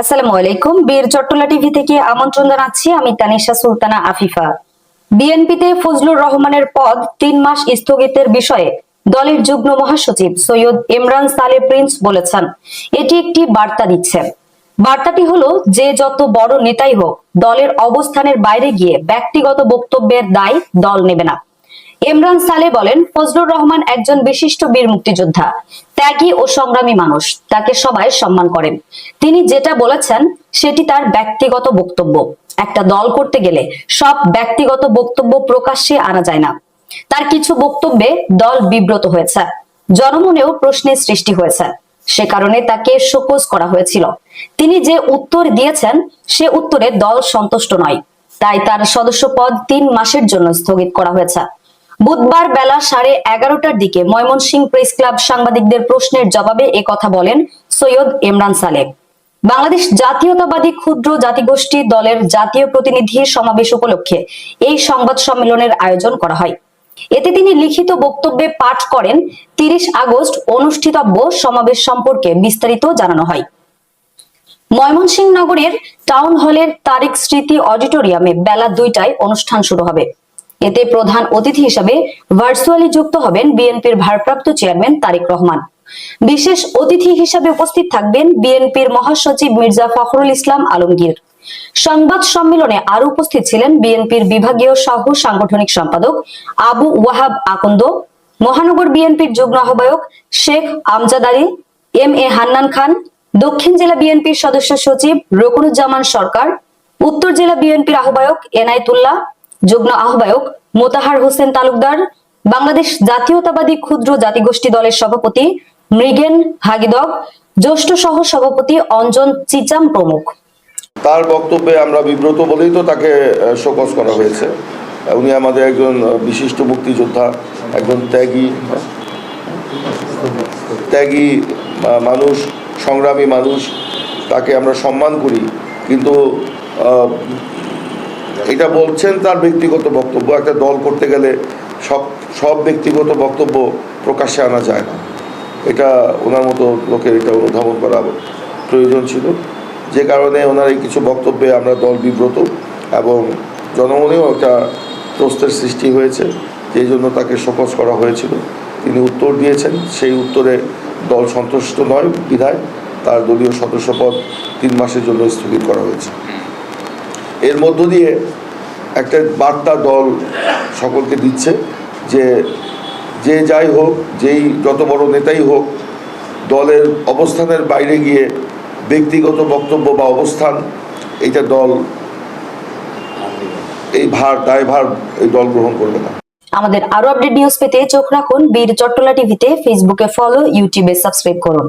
আসসালামু আলাইকুম। বীর চট্টলা টিভি থেকে আমন্ত্রণ জানাচ্ছি আমি তানিশা সুলতানা আফিফা। বিএনপিতে ফজলুর রহমানের পদ তিন মাস স্থগিতের বিষয়ে দলের যুগ্ম মহাসচিব সৈয়দ ইমরান সালে প্রিন্স বলেছেন। এটি একটি বার্তা দিচ্ছে। বার্তাটি হলো, যে যত বড় নেতাই হোক, দলের অবস্থানের বাইরে গিয়ে ব্যক্তিগত বক্তব্যের দায় দল নেবে না। ইমরান সালে বলেন, ফজলুর রহমান একজন বিশিষ্ট বীর মুক্তিযোদ্ধা। ত্যাগী ও সংগ্রামী মানুষ। তাকে সবাই সম্মান করেন। তিনি যেটা বলেছেন, সেটি তার ব্যক্তিগত বক্তব্য। একটা দল করতে গেলে সব ব্যক্তিগত বক্তব্য প্রকাশ্যে আনা যায় না। তার কিছু বক্তব্যে দল বিব্রত হয়েছে। জনমনেও প্রশ্নের সৃষ্টি হয়েছে। সে কারণে তাকে শোকজ করা হয়েছিল। তিনি যে উত্তর দিয়েছেন, সে উত্তরে দল সন্তুষ্ট নয়। তাই তার সদস্য পদ তিন মাসের জন্য স্থগিত করা হয়েছে। বুধবার বেলা সাড়ে এগারোটার দিকে ময়মনসিংহ প্রেস ক্লাব সাংবাদিকদের প্রশ্নের জবাবে এ কথা বলেন সৈয়দ ইমরান সালেহ বাংলাদেশ জাতীয়তাবাদী ক্ষুদ্র জাতিগোষ্ঠী দলের জাতীয় প্রতিনিধি সমাবেশ উপলক্ষে এই সংবাদ সম্মেলনের আয়োজন করা হয়। এতে তিনি লিখিত বক্তব্যে পাঠ করেন, তিরিশ আগস্ট অনুষ্ঠিতব্য সমাবেশ সম্পর্কে বিস্তারিত জানানো হয়। ময়মনসিংহ নগরের টাউন হলের তারিক স্মৃতি অডিটোরিয়ামে বেলা দুইটায় অনুষ্ঠান শুরু হবে। এতে প্রধান অতিথি হিসাবে ভার্চুয়ালি যুক্ত হবেন বিএনপির ভারপ্রাপ্ত চেয়ারম্যান তারেক রহমান। বিশেষ অতিথি হিসাবে উপস্থিত থাকবেন বিএনপির মহাসচিব মির্জা ফখরুল ইসলাম আলমগীর। সংবাদ সম্মেলনে আরও উপস্থিত ছিলেন বিএনপির বিভাগীয় সহ সাংগঠনিক সম্পাদক আবু ওয়াহাব আকন্দ, মহানগর বিএনপির যুগ্ম আহ্বায়ক শেখ আমজাদ আলী, এম এ হান্নান খান, দক্ষিণ জেলা বিএনপির সদস্য সচিব রকুনুজ্জামান সরকার, উত্তর জেলা বিএনপির আহ্বায়ক এনায়েতুল্লাহ যুগ্ম আহ্বায়ক মোতাহার হোসেন তালুকদার, বাংলাদেশ জাতীয়তাবাদী ক্ষুদ্র জাতিগোষ্ঠী দলের সভাপতি মৃগেন হাগিদগ জ্যেষ্ঠ সহ সভাপতি অঞ্জন চিচাম প্রমুখ। তার বক্তব্যে আমরা বিব্রত বলেই তো তাকে শোকজ করা হয়েছে। উনি আমাদের একজন বিশিষ্ট মুক্তিযোদ্ধা, একজন ত্যাগী ত্যাগী মানুষ, সংগ্রামী মানুষ। তাকে আমরা সম্মান করি। কিন্তু এটা বলছেন তার ব্যক্তিগত বক্তব্য। একটা দল করতে গেলে সব সব ব্যক্তিগত বক্তব্য প্রকাশ্যে আনা যায় না। এটা ওনার মতো লোকের এটা অনুধাবন করা প্রয়োজন ছিল। যে কারণে ওনার এই কিছু বক্তব্যে আমরা দল বিব্রত এবং জনমনেও একটা প্রশ্নের সৃষ্টি হয়েছে যেই জন্য তাকে শোকজ করা হয়েছিল। তিনি উত্তর দিয়েছেন, সেই উত্তরে দল সন্তুষ্ট নয়, বিধায় তার দলীয় সদস্যপদ তিন মাসের জন্য স্থগিত করা হয়েছে। এর মধ্য দিয়ে একটা বার্তা দল সকলকে দিচ্ছে যে যে যাই হোক, যেই যত বড় নেতাই হোক, দলের অবস্থানের বাইরে গিয়ে ব্যক্তিগত বক্তব্য বা অবস্থান, এইটা দল এই ভার, দায়ভার এই দল গ্রহণ করবে না। আমাদের আরও আপডেট নিউজ পেতে চোখ রাখুন বীর চট্টলা টিভিতে ফেসবুকে ফলো ইউটিউবে সাবস্ক্রাইব করুন।